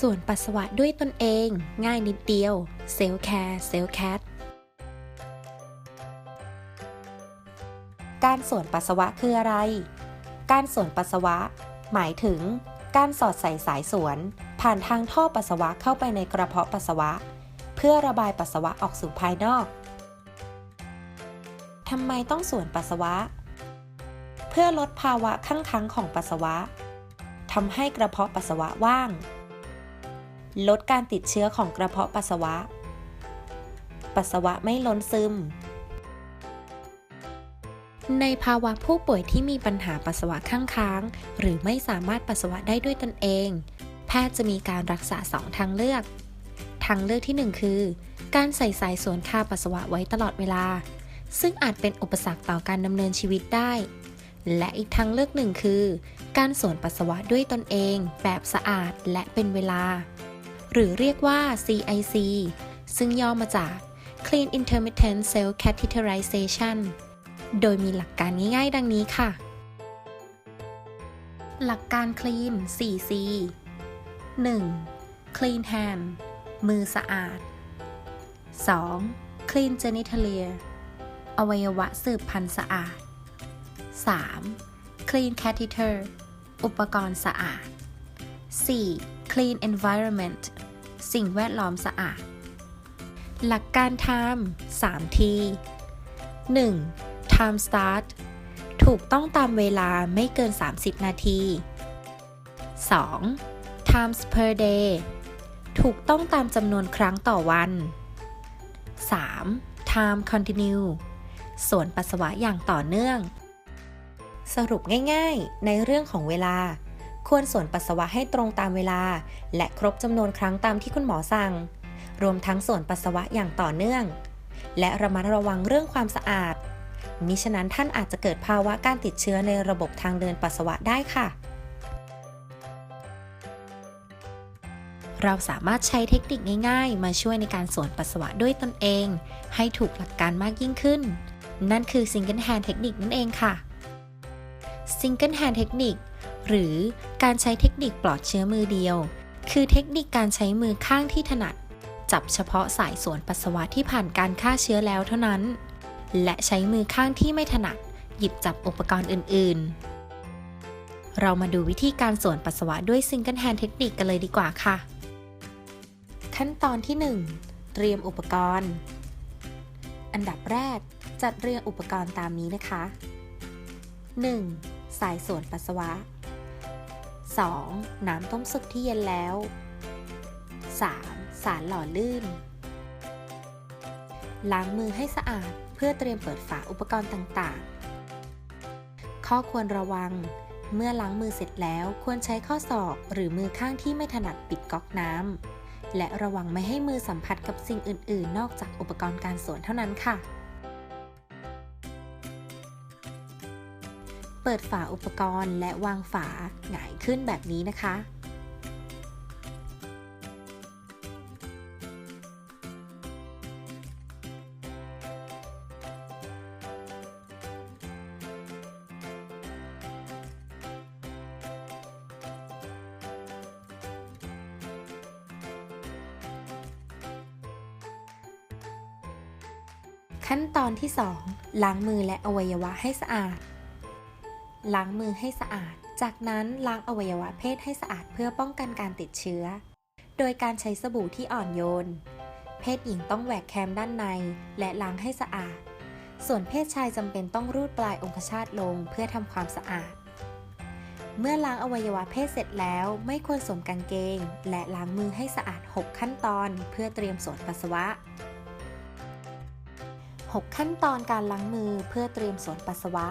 ส่วนปัสสาวะด้วยตนเอง ง่ายนิดเดียวเซลแคร์เซลแคทการส่วนปัสสาวะคืออะไร การส่วนปัสสาวะ หมายถึง การสอดใส่สายสวน ผ่านทางท่อปัสสาวะเข้าไปในกระเพาะปัสสาวะ เพื่อระบายปัสสาวะออกสู่ภายนอกทำไมต้องส่วนปัสสาวะ เพื่อลดภาวะข้างค้างของปัสสาวะทำให้กระเพาะปัสสาวะว่าง ลดการติดเชื้อของกระเพาะปัสสาวะ ปัสสาวะไม่ล้นซึม ในภาวะผู้ป่วยที่มีปัญหาปัสสาวะข้างค้าง หรือไม่สามารถปัสสาวะได้ด้วยตนเอง แพทย์จะมีการรักษา2ทางเลือก ทางเลือกที่ 1 คือ การใส่สายสวนคาปัสสาวะไว้ตลอดเวลา ซึ่งอาจเป็นอุปสรรคต่อการดำเนินชีวิตได้และอีกทางเลือกหนึ่งคือ การสวนปัสสาวะด้วยตนเอง แบบสะอาดและเป็นเวลา หรือเรียกว่า CIC ซึ่งย่อมาจาก Clean Intermittent Cell Catheterization โดยมีหลักการง่ายๆ ดังนี้ค่ะ หลักการ clean 4C 1. clean hand มือสะอาด 2. clean genitalia อวัยวะสืบพันธุ์สะอาด 3. clean catheter อุปกรณ์สะอาด 4. clean environment สิ่งแวดล้อมสะอาด หลักการทำ3ที 1. time start ถูกต้องตามเวลาไม่เกิน 30 นาที 2. times per day ถูกต้องตามจำนวนครั้งต่อวัน 3. time continue ส่วนปัสสาวะอย่างต่อเนื่อง สรุปง่ายๆ ในเรื่องของเวลา ควรสวนปัสสาวะให้ตรงตามเวลา และครบจำนวนครั้งตามที่คุณหมอสั่ง รวมทั้งสวนปัสสาวะอย่างต่อเนื่อง และระมัดระวังเรื่องความสะอาด มิฉะนั้นท่านอาจจะเกิดภาวะการติดเชื้อในระบบทางเดินปัสสาวะได้ค่ะ เราสามารถใช้เทคนิคง่ายๆ มาช่วยในการสวนปัสสาวะด้วยตนเอง ให้ถูกหลักการมากยิ่งขึ้น นั่นคือ Single Hand เทคนิคนั่นเองค่ะ Single Hand เทคนิค หรือการใช้เทคนิคปลอดเชื้อมือเดียว คือเทคนิคการใช้มือข้างที่ถนัด จับเฉพาะสายสวนปัสสาวะที่ผ่านการฆ่าเชื้อแล้วเท่านั้น และใช้มือข้างที่ไม่ถนัด หยิบจับอุปกรณ์อื่น ๆ เรามาดูวิธีการสวนปัสสาวะด้วย Single Hand เทคนิคกันเลยดีกว่าค่ะ ขั้นตอนที่ 1 เตรียมอุปกรณ์ อันดับแรกจัดเรียงอุปกรณ์ตามนี้นะคะ 1. สายสวนปัสสาวะ 2. น้ำต้มสุกที่เย็นแล้ว 3. สารหล่อลื่น ล้างมือให้สะอาดเพื่อเตรียมเปิดฝาอุปกรณ์ต่างๆ ข้อควรระวัง เมื่อล้างมือเสร็จแล้วควรใช้ข้อศอกหรือมือข้างที่ไม่ถนัดปิดก๊อกน้ำและระวังไม่ให้มือสัมผัสกับสิ่งอื่น ๆ นอกจากอุปกรณ์การสวนเท่านั้นค่ะ เปิดฝาอุปกรณ์และวางฝาหงายขึ้นแบบนี้นะคะ ขั้นตอนที่ 2 ล้างมือและอวัยวะให้สะอาด ล้างมือให้สะอาด จากนั้นล้างอวัยวะเพศให้สะอาดเพื่อป้องกันการติดเชื้อ โดยการใช้สบู่ที่อ่อนโยน เพศหญิงต้องแหวกแคมด้านใน และล้างให้สะอาด ส่วนเพศชายจำเป็นต้องรูดปลายองคชาตลงเพื่อทำความสะอาด เมื่อล้างอวัยวะเพศเสร็จแล้ว ไม่ควรสวมกางเกง และล้างมือให้สะอาด 6 ขั้นตอน เพื่อเตรียมสวนปัสสาวะ 6 ขั้นตอนการล้างมือเพื่อเตรียมสวนปัสสาวะ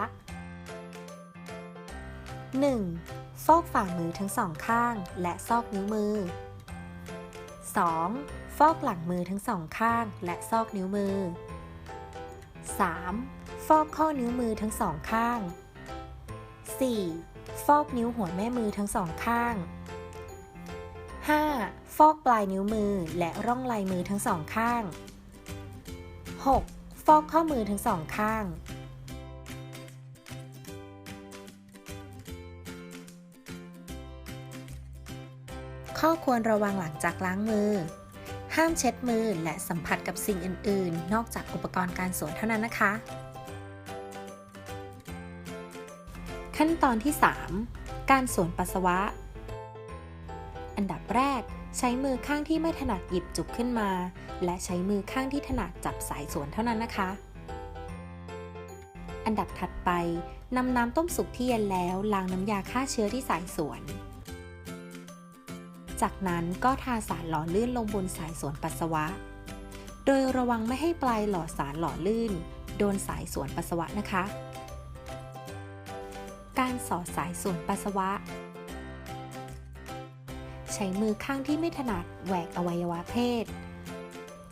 1. ฟอกฝ่ามือทั้งสองข้าง และซอกนิ้วมือ 2. ฟอกหลังมือทั้งสองข้าง และซอกนิ้วมือ 3. ฟอกข้อนิ้วมือทั้งสองข้าง 4. ฟอกนิ้วหัวแม่มือทั้งสองข้าง 5. ฟอกปลายนิ้วมือและร่องลายมือทั้งสองข้าง 6. ฟอกข้อมือทั้งสองข้าง ข้อควรระวังหลังจากล้างมือ ห้ามเช็ดมือและสัมผัสกับสิ่งอื่น ๆ นอกจากอุปกรณ์การสวนเท่านั้นนะคะ ขั้นตอนที่ 3 การสวนปัสสาวะ อันดับแรก ใช้มือข้างที่ไม่ถนัดหยิบจุกขึ้นมา และใช้มือข้างที่ถนัดจับสายสวนเท่านั้นนะคะอันดับถัดไปนำน้ำต้มสุกที่เย็นแล้วล้างน้ำยาฆ่าเชื้อที่สายสวน จากนั้นก็ทาสารหล่อลื่นลงบนสายสวนปัสสาวะ โดยระวังไม่ให้ปลายหลอดสารหล่อลื่น โดนสายสวนปัสสาวะนะคะ การสอดสายสวนปัสสาวะ ใช้มือข้างที่ไม่ถนัดแหวกอวัยวะเพศ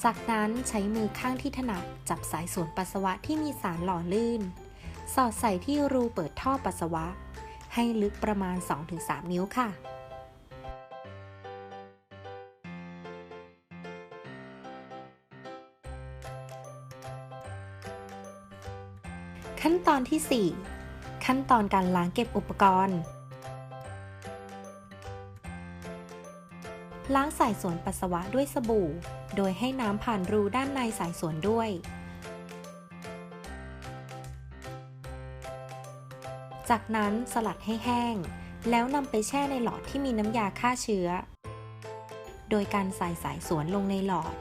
จากนั้นใช้มือข้างที่ถนัดจับสายสวนปัสสาวะที่มีสารหล่อลื่น สอดใส่ที่รูเปิดท่อปัสสาวะ ให้ลึกประมาณ 2-3 นิ้วค่ะ ขั้นตอนที่ 4 ขั้นตอนการล้างเก็บอุปกรณ์ ล้างสายสวนปัสสาวะด้วยสบู่ โดยให้น้ำผ่านรูด้านในสายสวนด้วย จากนั้นสลัดให้แห้ง แล้วนำไปแช่ในหลอดที่มีน้ำยาฆ่าเชื้อ โดยการใส่สายสวนลงในหลอด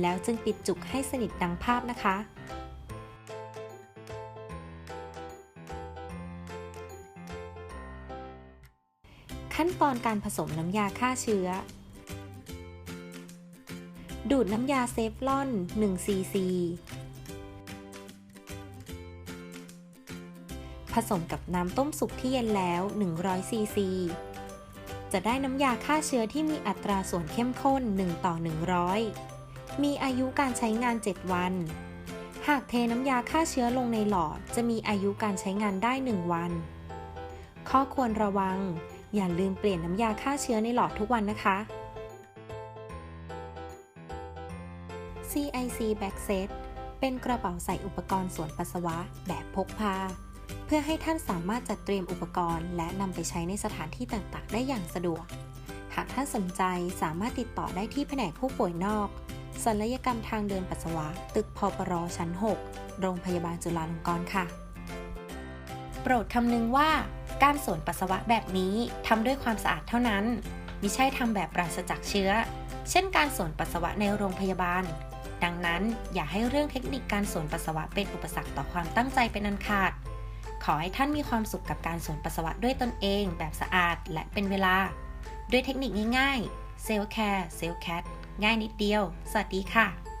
แล้วจึงปิดจุกให้สนิทดังภาพนะคะ ขั้นตอนการผสมน้ำยาฆ่าเชื้อ ดูดน้ำยาเซฟลอน1ซีซีผสมกับน้ำต้มสุกที่เย็นแล้ว 100 ซีซี จะได้น้ำยาฆ่าเชื้อที่มีอัตราส่วนเข้มข้น 1 ต่อ 100 มีอายุการใช้งาน 7 วัน หากเทน้ำยาฆ่าเชื้อลงในหลอด จะมีอายุการใช้งานได้ 1 วัน ข้อควรระวัง อย่าลืมเปลี่ยนน้ำยาฆ่าเชื้อในหลอดทุกวันนะคะ CIC Back Set เป็นกระเป๋าใส่อุปกรณ์สวนปัสสาวะแบบพกพา เพื่อให้ท่านสามารถจัดเตรียมอุปกรณ์ และนำไปใช้ในสถานที่ต่างๆ ได้อย่างสะดวก หากท่านสนใจสามารถติดต่อได้ที่แผนกผู้ป่วยนอกศัลยกรรมทางเดินปัสสาวะ ตึกพปรชั้น 6 โรงพยาบาลจุฬาลงกรณ์ค่ะ ปรดคำนึงว่า การสวนปัสสาวะแบบนี้ทำด้วยความสะอาดเท่านั้น มิใช่ทำแบบปราศจากเชื้อ เช่นการสวนปัสสาวะในโรงพยาบาล ดังนั้นอย่าให้เรื่องเทคนิคการสวนปัสสาวะเป็นอุปสรรคต่อความตั้งใจเป็นอันขาด ขอให้ท่านมีความสุขกับการสวนปัสสาวะด้วยตนเอง แบบสะอาดและเป็นเวลา ด้วยเทคนิคง่ายๆเซลล์แคร์เซลล์แคทง่ายนิดเดียว สวัสดีค่ะ